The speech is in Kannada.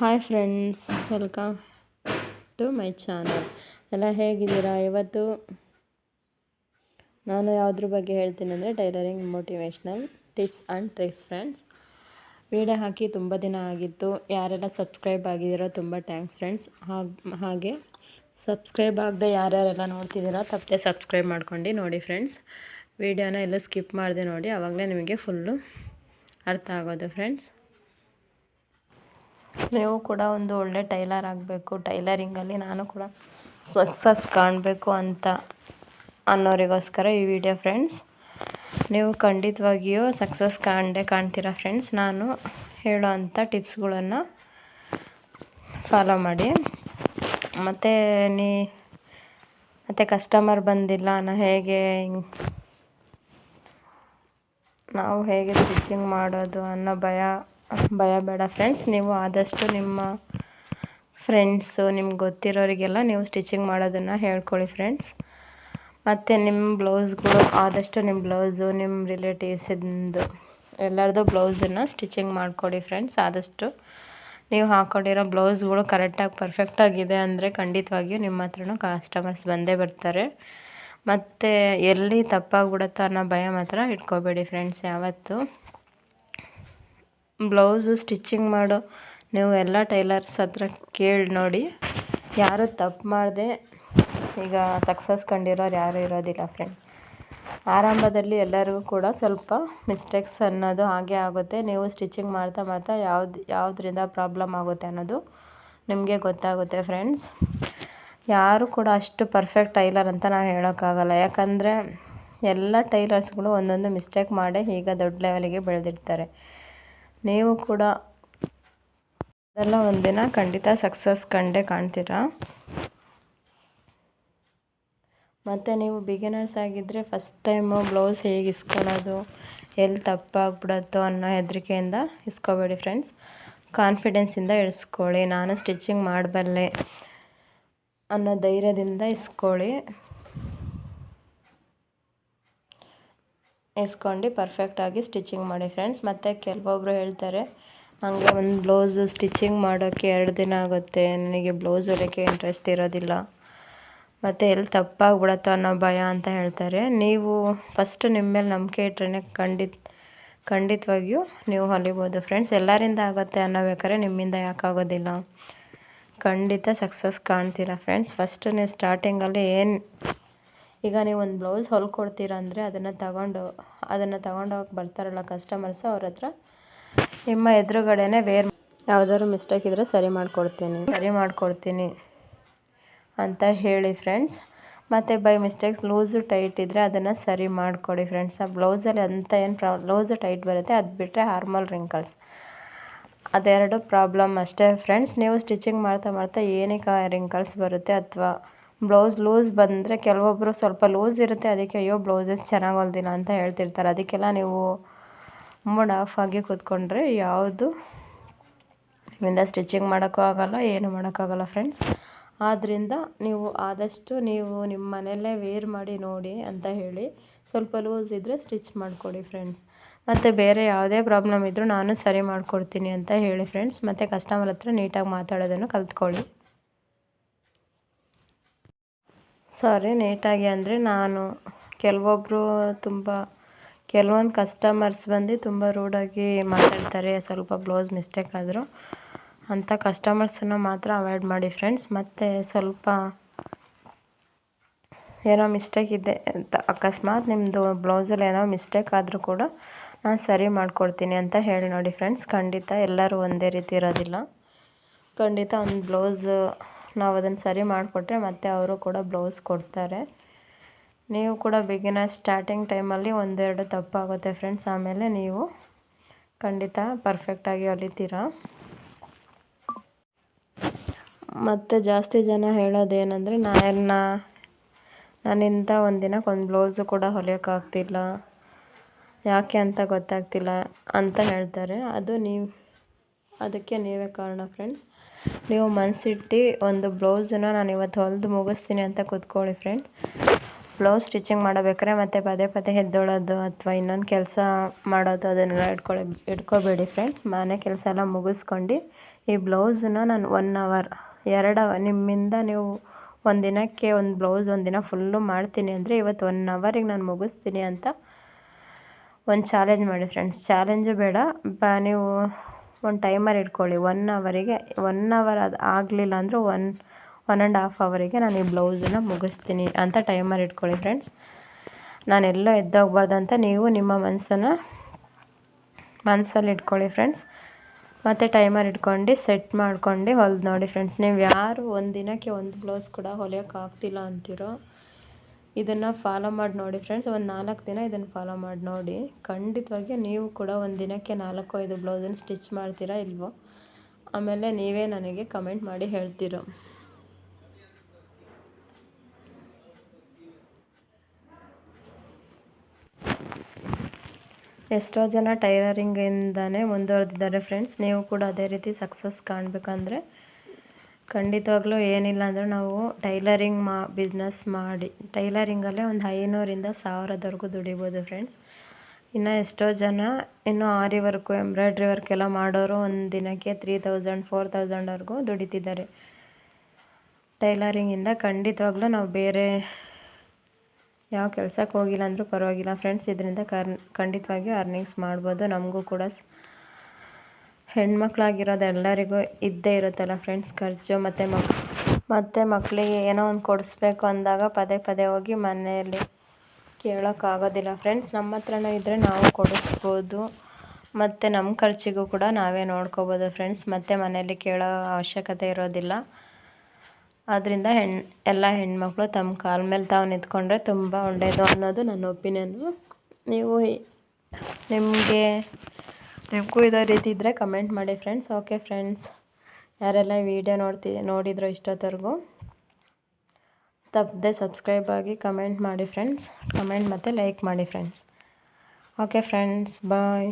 Hi friends welcome to my channel ಎಲ್ಲ ಹೇಗಿದ್ದೀರಾ? ಇವತ್ತು ನಾನು ಯಾವುದ್ರ ಬಗ್ಗೆ ಹೇಳ್ತೀನಿ ಅಂದರೆ tailoring motivational tips and tricks friends video ಹಾಕಿ ತುಂಬ ದಿನ ಆಗಿತ್ತು. ಯಾರೆಲ್ಲ ಸಬ್ಸ್ಕ್ರೈಬ್ ಆಗಿದ್ದೀರೋ ತುಂಬ ಥ್ಯಾಂಕ್ಸ್ ಫ್ರೆಂಡ್ಸ್ ಹಾಗೆ ಸಬ್ಸ್ಕ್ರೈಬ್ ಆಗದೆ ಯಾರ್ಯಾರೆಲ್ಲ ನೋಡ್ತಿದ್ದೀರಾ, ತಪ್ಪದೆ ಸಬ್ಸ್ಕ್ರೈಬ್ ಮಾಡ್ಕೊಂಡು ನೋಡಿ ಫ್ರೆಂಡ್ಸ್ ವಿಡಿಯೋನ ಎಲ್ಲ ಸ್ಕಿಪ್ ಮಾಡಿದೆ ನೋಡಿ. ಆವಾಗಲೇ ನಿಮಗೆ ಫುಲ್ಲು ಅರ್ಥ ಆಗೋದು ಫ್ರೆಂಡ್ಸ್ ನೀವು ಕೂಡ ಒಂದು ಒಳ್ಳೆ ಟೈಲರ್ ಆಗಬೇಕು. ಟೈಲರಿಂಗಲ್ಲಿ ನಾನು ಕೂಡ ಸಕ್ಸಸ್ ಕಾಣಬೇಕು ಅಂತ ಅನ್ನೋರಿಗೋಸ್ಕರ ಈ ವಿಡಿಯೋ ಫ್ರೆಂಡ್ಸ್ ನೀವು ಖಂಡಿತವಾಗಿಯೂ ಸಕ್ಸಸ್ ಕಾಣದೆ ಕಾಣ್ತೀರಾ ಫ್ರೆಂಡ್ಸ್ ನಾನು ಹೇಳೋ ಅಂಥ ಟಿಪ್ಸ್ಗಳನ್ನು ಫಾಲೋ ಮಾಡಿ. ಮತ್ತು ನೀ, ಮತ್ತು ಕಸ್ಟಮರ್ ಬಂದಿಲ್ಲ ನಾ ಹೇಗೆ ನಾವು ಹೇಗೆ ಸ್ಟಿಚಿಂಗ್ ಮಾಡೋದು ಅನ್ನೋ ಭಯ ಭಯ ಬೇಡ ಫ್ರೆಂಡ್ಸ್ ನೀವು ಆದಷ್ಟು ನಿಮ್ಮ ಫ್ರೆಂಡ್ಸು ನಿಮ್ಗೆ ಗೊತ್ತಿರೋರಿಗೆಲ್ಲ ನೀವು ಸ್ಟಿಚಿಂಗ್ ಮಾಡೋದನ್ನು ಹೇಳ್ಕೊಳ್ಳಿ ಫ್ರೆಂಡ್ಸ್ ಮತ್ತು ನಿಮ್ಮ ಬ್ಲೌಸ್ಗಳು ಆದಷ್ಟು ನಿಮ್ಮ ಬ್ಲೌಸು ನಿಮ್ಮ ರಿಲೇಟಿವ್ಸಿಂದು ಎಲ್ಲರದ್ದು ಬ್ಲೌಸನ್ನು ಸ್ಟಿಚಿಂಗ್ ಮಾಡಿಕೊಡಿ ಫ್ರೆಂಡ್ಸ್ ಆದಷ್ಟು ನೀವು ಹಾಕ್ಕೊಂಡಿರೋ ಬ್ಲೌಸ್ಗಳು ಕರೆಕ್ಟಾಗಿ ಪರ್ಫೆಕ್ಟಾಗಿದೆ ಅಂದರೆ ಖಂಡಿತವಾಗಿಯೂ ನಿಮ್ಮ ಹತ್ರನೂ ಕಸ್ಟಮರ್ಸ್ ಬಂದೇ ಬರ್ತಾರೆ. ಮತ್ತು ಎಲ್ಲಿ ತಪ್ಪಾಗಿಬಿಡುತ್ತೋ ಅನ್ನೋ ಭಯ ಮಾತ್ರ ಇಟ್ಕೋಬೇಡಿ ಫ್ರೆಂಡ್ಸ್ ಯಾವತ್ತು. ಬ್ಲೌಸು ಸ್ಟಿಚಿಂಗ್ ಮಾಡೋ ನೀವು ಎಲ್ಲ ಟೈಲರ್ಸ್ ಹತ್ರ ಕೇಳಿ ನೋಡಿ. ಯಾರು ತಪ್ಪು ಮಾಡದೆ, ಈಗ ಸಕ್ಸಸ್ ಕಂಡಿರೋರು ಯಾರೂ ಇರೋದಿಲ್ಲ ಫ್ರೆಂಡ್ ಆರಂಭದಲ್ಲಿ ಎಲ್ಲರಿಗೂ ಕೂಡ ಸ್ವಲ್ಪ ಮಿಸ್ಟೇಕ್ಸ್ ಅನ್ನೋದು ಹಾಗೆ ಆಗುತ್ತೆ. ನೀವು ಸ್ಟಿಚಿಂಗ್ ಮಾಡ್ತಾ ಮಾಡ್ತಾ ಯಾವ್ದು, ಯಾವುದರಿಂದ ಪ್ರಾಬ್ಲಮ್ ಆಗುತ್ತೆ ಅನ್ನೋದು ನಿಮಗೆ ಗೊತ್ತಾಗುತ್ತೆ ಫ್ರೆಂಡ್ಸ್ ಯಾರು ಕೂಡ ಅಷ್ಟು ಪರ್ಫೆಕ್ಟ್ ಟೈಲರ್ ಅಂತ ನಾವು ಹೇಳೋಕ್ಕಾಗಲ್ಲ. ಯಾಕಂದರೆ ಎಲ್ಲ ಟೈಲರ್ಸ್ಗಳು ಒಂದೊಂದು ಮಿಸ್ಟೇಕ್ ಮಾಡೇ ಈಗ ದೊಡ್ಡ ಲೆವೆಲಿಗೆ ಬೆಳೆದಿರ್ತಾರೆ. ನೀವು ಕೂಡ ಅದೆಲ್ಲ ಒಂದಿನ ಖಂಡಿತ ಸಕ್ಸಸ್ ಕಂಡೇ ಕಾಣ್ತೀರಾ? ಮತ್ತು ನೀವು ಬಿಗಿನರ್ಸ್ ಆಗಿದ್ದರೆ ಫಸ್ಟ್ ಟೈಮು ಬ್ಲೌಸ್ ಹೇಗೆ ಇಸ್ಕೊಳ್ಳೋದು, ಎಲ್ಲಿ ತಪ್ಪಾಗ್ಬಿಡತ್ತೋ ಅನ್ನೋ ಹೆದರಿಕೆಯಿಂದ ಇಸ್ಕೋಬೇಡಿ ಫ್ರೆಂಡ್ಸ್ ಕಾನ್ಫಿಡೆನ್ಸಿಂದ ಇಳಿಸ್ಕೊಳ್ಳಿ, ನಾನು ಸ್ಟಿಚಿಂಗ್ ಮಾಡಬಲ್ಲೆ ಅನ್ನೋ ಧೈರ್ಯದಿಂದ ಇಸ್ಕೊಳ್ಳಿ. ಇಸ್ಕೊಂಡು ಪರ್ಫೆಕ್ಟಾಗಿ ಸ್ಟಿಚಿಂಗ್ ಮಾಡಿ ಫ್ರೆಂಡ್ಸ್ ಮತ್ತು ಕೆಲವೊಬ್ಬರು ಹೇಳ್ತಾರೆ ನನಗೆ ಒಂದು ಬ್ಲೌಸು ಸ್ಟಿಚಿಂಗ್ ಮಾಡೋಕ್ಕೆ ಎರಡು ದಿನ ಆಗುತ್ತೆ. ನನಗೆ ಬ್ಲೌಸ್ ಹೊಲಿಯೋಕ್ಕೆ ಇಂಟ್ರೆಸ್ಟ್ ಇರೋದಿಲ್ಲ. ಮತ್ತು ಎಲ್ಲಿ ತಪ್ಪಾಗ್ಬಿಡತ್ತೋ ಅನ್ನೋ ಭಯ ಅಂತ ಹೇಳ್ತಾರೆ. ನೀವು ಫಸ್ಟ್ ನಿಮ್ಮ ಮೇಲೆ ನಂಬಿಕೆ ಇಟ್ಟರೆ ಖಂಡಿತ, ಖಂಡಿತವಾಗಿಯೂ ನೀವು ಹೊಲಿಬೋದು ಫ್ರೆಂಡ್ಸ್ ಎಲ್ಲರಿಂದ ಆಗುತ್ತೆ ಅನ್ನೋ ಬೇಕಾದ್ರೆ ನಿಮ್ಮಿಂದ ಯಾಕಾಗೋದಿಲ್ಲ. ಖಂಡಿತ ಸಕ್ಸಸ್ ಕಾಣ್ತೀರಾ ಫ್ರೆಂಡ್ಸ್ ಫಸ್ಟು ನೀವು ಸ್ಟಾರ್ಟಿಂಗಲ್ಲಿ ಏನು ಈಗ ನೀವು ಒಂದು ಬ್ಲೌಸ್ ಹೊಲ್ಕೊಡ್ತೀರ ಅಂದರೆ ಅದನ್ನು ತಗೊಂಡು, ಅದನ್ನು ತಗೊಂಡೋಗಿ ಬರ್ತಾರಲ್ಲ ಕಸ್ಟಮರ್ಸ್ ಅವ್ರ ಹತ್ರ, ನಿಮ್ಮ ಎದುರುಗಡೆನೇ ವೇರ್ ಯಾವುದಾದ್ರು ಮಿಸ್ಟೇಕ್ ಇದ್ದರೆ ಸರಿ ಮಾಡಿಕೊಡ್ತೀನಿ. ಸರಿ ಮಾಡಿಕೊಡ್ತೀನಿ ಅಂತ ಹೇಳಿ ಫ್ರೆಂಡ್ಸ್ ಮತ್ತು ಬೈ ಮಿಸ್ಟೇಕ್ಸ್ ಲೂಸು ಟೈಟ್ ಇದ್ದರೆ ಅದನ್ನು ಸರಿ ಮಾಡಿಕೊಡಿ ಫ್ರೆಂಡ್ಸ್ ಆ ಬ್ಲೌಸಲ್ಲಿ ಅಂತ ಏನು ಪ್ರಾ ಲೂಸು ಟೈಟ್ ಬರುತ್ತೆ, ಅದು ಬಿಟ್ಟರೆ ಹಾರ್ಮಲ್ ರಿಂಕಲ್ಸ್ ಅದೆರಡು ಪ್ರಾಬ್ಲಮ್ ಅಷ್ಟೇ ಫ್ರೆಂಡ್ಸ್ ನೀವು ಸ್ಟಿಚಿಂಗ್ ಮಾಡ್ತಾ ಮಾಡ್ತಾ ಏನಕ್ಕೆ ರಿಂಕಲ್ಸ್ ಬರುತ್ತೆ ಅಥವಾ ಬ್ಲೌಸ್ ಲೂಸ್ ಬಂದರೆ ಕೆಲವೊಬ್ಬರು ಸ್ವಲ್ಪ ಲೂಸ್ ಇರುತ್ತೆ, ಅದಕ್ಕೆ ಅಯ್ಯೋ ಬ್ಲೌಸಸ್ ಚೆನ್ನಾಗಿ ಹೊಲ್ದಿಲ್ಲ ಅಂತ ಹೇಳ್ತಿರ್ತಾರೆ. ಅದಕ್ಕೆಲ್ಲ ನೀವು ಮೂಡ್ ಆಫ್ ಆಗಿ ಕೂತ್ಕೊಂಡ್ರೆ ಯಾವುದು ನಿಮ್ಮಿಂದ ಸ್ಟಿಚಿಂಗ್ ಮಾಡೋಕ್ಕೂ ಆಗೋಲ್ಲ, ಏನು ಮಾಡೋಕ್ಕಾಗಲ್ಲ ಫ್ರೆಂಡ್ಸ್. ಆದ್ದರಿಂದ ನೀವು ಆದಷ್ಟು ನೀವು ನಿಮ್ಮ ಮನೆಯಲ್ಲೇ ವೇರ್ ಮಾಡಿ ನೋಡಿ ಅಂತ ಹೇಳಿ, ಸ್ವಲ್ಪ ಲೂಸ್ ಇದ್ದರೆ ಸ್ಟಿಚ್ ಮಾಡಿಕೊಡಿ ಫ್ರೆಂಡ್ಸ್. ಮತ್ತು ಬೇರೆ ಯಾವುದೇ ಪ್ರಾಬ್ಲಮ್ ಇದ್ದರೂ ನಾನು ಸರಿ ಮಾಡಿಕೊಡ್ತೀನಿ ಅಂತ ಹೇಳಿ ಫ್ರೆಂಡ್ಸ್. ಮತ್ತು ಕಸ್ಟಮರ್ ಹತ್ರ ನೀಟಾಗಿ ಮಾತಾಡೋದನ್ನು ಕಲ್ತ್ಕೊಳ್ಳಿ. ಸಾರಿ ನೀಟಾಗಿ ಅಂದರೆ ನಾನು ಕೆಲವೊಬ್ಬರು ತುಂಬ, ಕೆಲವೊಂದು ಕಸ್ಟಮರ್ಸ್ ಬಂದು ತುಂಬ ರೂಡಾಗಿ ಮಾತಾಡ್ತಾರೆ, ಸ್ವಲ್ಪ ಬ್ಲೌಸ್ ಮಿಸ್ಟೇಕ್ ಆದರೂ. ಅಂಥ ಕಸ್ಟಮರ್ಸನ್ನು ಮಾತ್ರ ಅವಾಯ್ಡ್ ಮಾಡಿ ಫ್ರೆಂಡ್ಸ್ ಮತ್ತು ಸ್ವಲ್ಪ ಏನೋ ಮಿಸ್ಟೇಕ್ ಇದೆ ಅಂತ, ಅಕಸ್ಮಾತ್ ನಿಮ್ಮದು ಬ್ಲೌಸಲ್ಲಿ ಏನೋ ಮಿಸ್ಟೇಕ್ ಆದರೂ ಕೂಡ ನಾನು ಸರಿ ಮಾಡಿಕೊಡ್ತೀನಿ ಅಂತ ಹೇಳಿ ನೋಡಿ ಫ್ರೆಂಡ್ಸ್ ಖಂಡಿತ ಎಲ್ಲರೂ ಒಂದೇ ರೀತಿ ಇರೋದಿಲ್ಲ. ಖಂಡಿತ ಒಂದು ಬ್ಲೌಸ್ ನಾವು ಅದನ್ನು ಸರಿ ಮಾಡಿಕೊಟ್ರೆ ಮತ್ತೆ ಅವರು ಕೂಡ ಬ್ಲೌಸ್ ಕೊಡ್ತಾರೆ. ನೀವು ಕೂಡ ಬಿಗಿನರ್ ಸ್ಟಾರ್ಟಿಂಗ್ ಟೈಮಲ್ಲಿ ಒಂದೆರಡು ತಪ್ಪಾಗುತ್ತೆ ಫ್ರೆಂಡ್ಸ್ ಆಮೇಲೆ ನೀವು ಖಂಡಿತ ಪರ್ಫೆಕ್ಟಾಗಿ ಹೊಲಿತೀರ? ಮತ್ತು ಜಾಸ್ತಿ ಜನ ಹೇಳೋದೇನೆಂದರೆ ನಾನು ಒಂದು ದಿನಕ್ಕೆ ಒಂದು ಬ್ಲೌಸು ಕೂಡ ಹೊಲಿಯೋಕ್ಕಾಗ್ತಿಲ್ಲ. ಯಾಕೆ ಅಂತ ಗೊತ್ತಾಗ್ತಿಲ್ಲ ಅಂತ ಹೇಳ್ತಾರೆ. ಅದು ನೀವು, ಅದಕ್ಕೆ ನೀವೇ ಕಾರಣ ಫ್ರೆಂಡ್ಸ್ ನೀವು ಮನಸ್ಸಿಟ್ಟು ಒಂದು ಬ್ಲೌಸನ್ನ ನಾನು ಇವತ್ತು ಹೊಲಿದು ಮುಗಿಸ್ತೀನಿ ಅಂತ ಕೂತ್ಕೊಳ್ಳಿ ಫ್ರೆಂಡ್ಸ್ ಬ್ಲೌಸ್ ಸ್ಟಿಚಿಂಗ್ ಮಾಡಬೇಕಾದ್ರೆ ಮತ್ತು ಪದೇ ಪದೇ ಎದ್ದೊಳೋದು ಅಥವಾ ಇನ್ನೊಂದು ಕೆಲಸ ಮಾಡೋದು ಅದನ್ನೆಲ್ಲ ಇಟ್ಕೊಳ್ಳಿ, ಇಟ್ಕೋಬೇಡಿ ಫ್ರೆಂಡ್ಸ್ ಮನೆ ಕೆಲಸ ಎಲ್ಲ ಮುಗಿಸ್ಕೊಂಡು ಈ ಬ್ಲೌಸನ್ನ ನಾನು ಒನ್ ಅವರ್ ಎರಡು ಅವರ್ ನಿಮ್ಮಿಂದ ನೀವು ಒಂದು ದಿನಕ್ಕೆ ಒಂದು ಬ್ಲೌಸ್ ಒಂದು ದಿನ ಫುಲ್ಲು ಮಾಡ್ತೀನಿ ಅಂದರೆ ಇವತ್ತು ಒನ್ ಅವರಿಗೆ ನಾನು ಮುಗಿಸ್ತೀನಿ ಅಂತ ಒಂದು ಚಾಲೆಂಜ್ ಮಾಡಿ ಫ್ರೆಂಡ್ಸ್ ಚಾಲೆಂಜು ಬೇಡ. ಬ, ನೀವು ಒಂದು ಟೈಮರ್ ಇಟ್ಕೊಳ್ಳಿ. ಒನ್ ಅವರಿಗೆ ಒನ್ ಅವರ್ ಅದು ಆಗಲಿಲ್ಲ ಅಂದರೂ ಒನ್ ಒನ್ ಆ್ಯಂಡ್ ಹಾಫ್ ಅವರಿಗೆ ನಾನು ಈ ಬ್ಲೌಸನ್ನು ಮುಗಿಸ್ತೀನಿ ಅಂತ ಟೈಮರ್ ಇಟ್ಕೊಳ್ಳಿ ಫ್ರೆಂಡ್ಸ್ ನಾನೆಲ್ಲೋ ಎದ್ದೋಗ್ಬಾರ್ದು ಅಂತ ನೀವು ನಿಮ್ಮ ಮನಸ್ಸನ್ನು ಮನಸ್ಸಲ್ಲಿ ಇಟ್ಕೊಳ್ಳಿ ಫ್ರೆಂಡ್ಸ್ ಮತ್ತು ಟೈಮರ್ ಇಟ್ಕೊಂಡು ಸೆಟ್ ಮಾಡ್ಕೊಂಡು ಹೊಲ್ದು ನೋಡಿ ಫ್ರೆಂಡ್ಸ್ ನೀವು ಯಾರು ಒಂದು ದಿನಕ್ಕೆ ಒಂದು ಬ್ಲೌಸ್ ಕೂಡ ಹೊಲಿಯೋಕ್ಕಾಗ್ತಿಲ್ಲ ಅಂತೀರೋ ಇದನ್ನು ಫಾಲೋ ಮಾಡಿ ನೋಡಿ ಫ್ರೆಂಡ್ಸ್ ಒಂದು ನಾಲ್ಕು ದಿನ ಇದನ್ನು ಫಾಲೋ ಮಾಡಿ ನೋಡಿ. ಖಂಡಿತವಾಗಿ ನೀವು ಕೂಡ ಒಂದು ದಿನಕ್ಕೆ ನಾಲ್ಕು ಐದು ಬ್ಲೌಸನ್ನು ಸ್ಟಿಚ್ ಮಾಡ್ತೀರಾ ಇಲ್ವೋ? ಆಮೇಲೆ ನೀವೇ ನನಗೆ ಕಮೆಂಟ್ ಮಾಡಿ ಹೇಳ್ತೀರೋ. ಎಷ್ಟೋ ಜನ ಟೈಲರಿಂಗಿಂದನೇ ಮುಂದುವರೆದಿದ್ದಾರೆ ಫ್ರೆಂಡ್ಸ್ ನೀವು ಕೂಡ ಅದೇ ರೀತಿ ಸಕ್ಸಸ್ ಕಾಣಬೇಕಂದ್ರೆ ಖಂಡಿತವಾಗ್ಲೂ ಏನಿಲ್ಲ ಅಂದರೂ ನಾವು ಟೈಲರಿಂಗ್ ಮಾ, ಬಿಸ್ನೆಸ್ ಮಾಡಿ, ಟೈಲರಿಂಗಲ್ಲೇ ಒಂದು ಐನೂರಿಂದ ಸಾವಿರದವರೆಗೂ ದುಡಿಬೋದು ಫ್ರೆಂಡ್ಸ್ ಇನ್ನು ಎಷ್ಟೋ ಜನ ಇನ್ನು ಆರಿ ವರ್ಕು ಎಂಬ್ರಾಯ್ಡ್ರಿ ವರ್ಕ್ ಎಲ್ಲ ಮಾಡೋರು ಒಂದು ದಿನಕ್ಕೆ ತ್ರೀ ತೌಸಂಡ್ ಫೋರ್ ತೌಸಂಡ್ವರೆಗೂ ದುಡಿತಿದ್ದಾರೆ. ಟೈಲರಿಂಗಿಂದ ಖಂಡಿತವಾಗ್ಲೂ ನಾವು ಬೇರೆ ಯಾವ ಕೆಲಸಕ್ಕೆ ಹೋಗಿಲ್ಲ ಅಂದರೂ ಪರವಾಗಿಲ್ಲ ಫ್ರೆಂಡ್ಸ್ ಇದರಿಂದ ಕರ್ ಖಂಡಿತವಾಗಿಯೂ ಅರ್ನಿಂಗ್ಸ್ ಮಾಡ್ಬೋದು. ನಮಗೂ ಕೂಡ ಹೆಣ್ಮಕ್ಳಾಗಿರೋದು ಎಲ್ಲರಿಗೂ ಇದ್ದೇ ಇರುತ್ತಲ್ಲ ಫ್ರೆಂಡ್ಸ್ ಖರ್ಚು ಮತ್ತು ಮಕ್, ಮತ್ತು ಮಕ್ಕಳಿಗೆ ಏನೋ ಒಂದು ಕೊಡಿಸ್ಬೇಕು ಅಂದಾಗ ಪದೇ ಪದೇ ಹೋಗಿ ಮನೆಯಲ್ಲಿ ಕೇಳೋಕ್ಕಾಗೋದಿಲ್ಲ. ಫ್ರೆಂಡ್ಸ್ ನಮ್ಮ ಹತ್ರನೇ ಇದ್ದರೆ ನಾವು ಕೊಡಿಸ್ಬೋದು. ಮತ್ತು ನಮ್ಮ ಖರ್ಚಿಗೂ ಕೂಡ ನಾವೇ ನೋಡ್ಕೋಬೋದು ಫ್ರೆಂಡ್ಸ್ ಮತ್ತು ಮನೆಯಲ್ಲಿ ಕೇಳೋ ಅವಶ್ಯಕತೆ ಇರೋದಿಲ್ಲ. ಆದ್ದರಿಂದ ಹೆಣ್, ಎಲ್ಲ ಹೆಣ್ಮಕ್ಳು ತಮ್ಮ ಕಾಲ ಮೇಲೆ ತಾವು ನಿಂತ್ಕೊಂಡ್ರೆ ತುಂಬ ಒಳ್ಳೆಯದು ಅನ್ನೋದು ನನ್ನ ಒಪಿನಿಯನ್ನು ನೀವು ನಿಮಗೆ ನಿಮಗೂ ಇದೇ ರೀತಿ ಇದ್ದರೆ ಕಮೆಂಟ್ ಮಾಡಿ ಫ್ರೆಂಡ್ಸ್ ಓಕೆ ಫ್ರೆಂಡ್ಸ್ ಯಾರೆಲ್ಲ ವಿಡಿಯೋ ನೋಡ್ತಿ, ನೋಡಿದ್ರು ಇಷ್ಟೊತ್ತವರೆಗೂ, ತಪ್ಪದೆ ಸಬ್ಸ್ಕ್ರೈಬ್ ಆಗಿ ಕಮೆಂಟ್ ಮಾಡಿ ಫ್ರೆಂಡ್ಸ್ ಕಮೆಂಟ್ ಮತ್ತು ಲೈಕ್ ಮಾಡಿ ಫ್ರೆಂಡ್ಸ್ ಓಕೆ ಫ್ರೆಂಡ್ಸ್ ಬಾಯ್